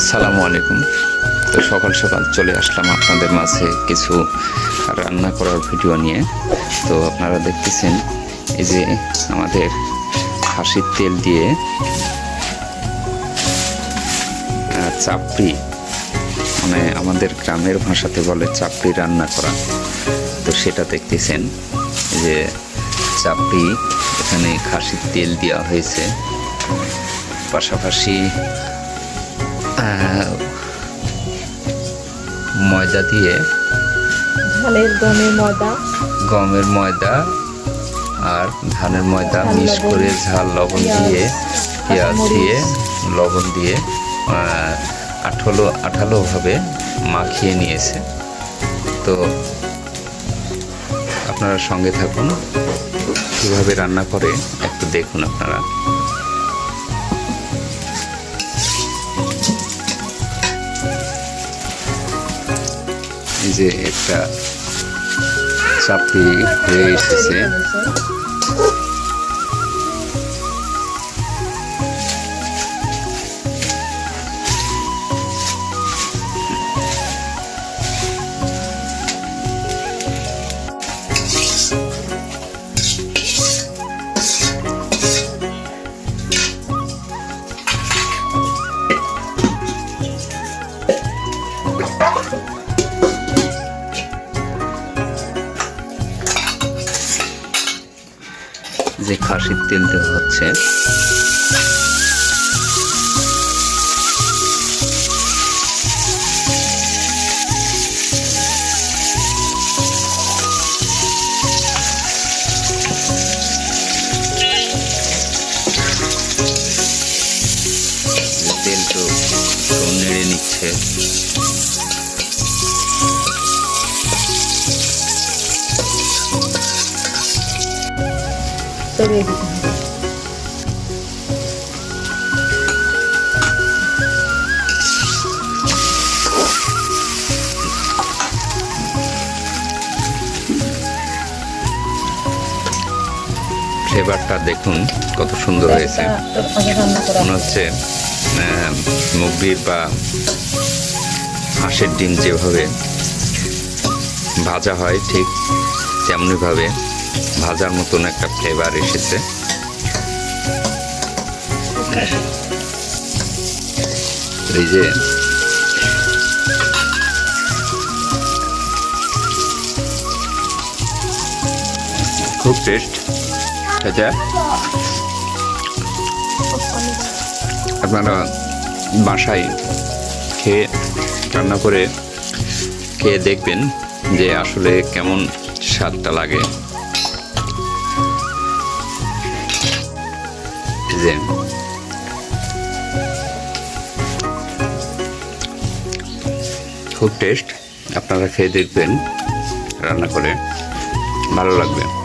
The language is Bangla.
আসসালামু আলাইকুম। তো সকাল সকাল চলে আসলাম আপনাদের মাঝে কিছু রান্না করার ভিডিও নিয়ে। তো আপনারা দেখতেছেন এই যে আমাদের হাসির তেল দিয়ে চাপড়ি মানে আমাদের গ্রামের ভাষাতে বলে চাপড়ি রান্না করা। তো সেটা দেখতেছেন যে চাপড়ি, এখানে খাসির তেল দেওয়া হয়েছে। পাশাপাশি ময়দা দিয়ে। ধানের গমের ময়দা। গমের ময়দা আর ধানের ময়দা মিক্স করে ঝাল লবণ দিয়ে পেঁয়াজ দিয়ে লবণ দিয়ে আঠালো আঠালোভাবে মাখিয়ে নিয়েছে। তো আপনারা সঙ্গে থাকুন। কীভাবে রান্না করে একটু দেখুন আপনারা। যে একটা চাপড়ি হয়ে এসেছে। যে খাসির তেল দেওয়া হচ্ছে। তেল তো নেড়ে নিচ্ছে। দিতে হবে ফ্লেভারটা দেখুন কত সুন্দর হয়েছে। আগে রান্না করা। মনে হচ্ছে মুরগির বা হাঁসের ডিম যেভাবে ভাজা হয় ঠিক তেমনিভাবে ভাজার মতন একটা ফ্লেভার এসেছে। এই যে খুব টেস্ট আচ্ছা আপনারা বাসায় খেয়ে, রান্না করে খেয়ে দেখবেন যে আসলে কেমন স্বাদটা লাগে। যে খুব টেস্ট আপনারা খেয়ে দেখবেন রান্না করে ভালো লাগবে।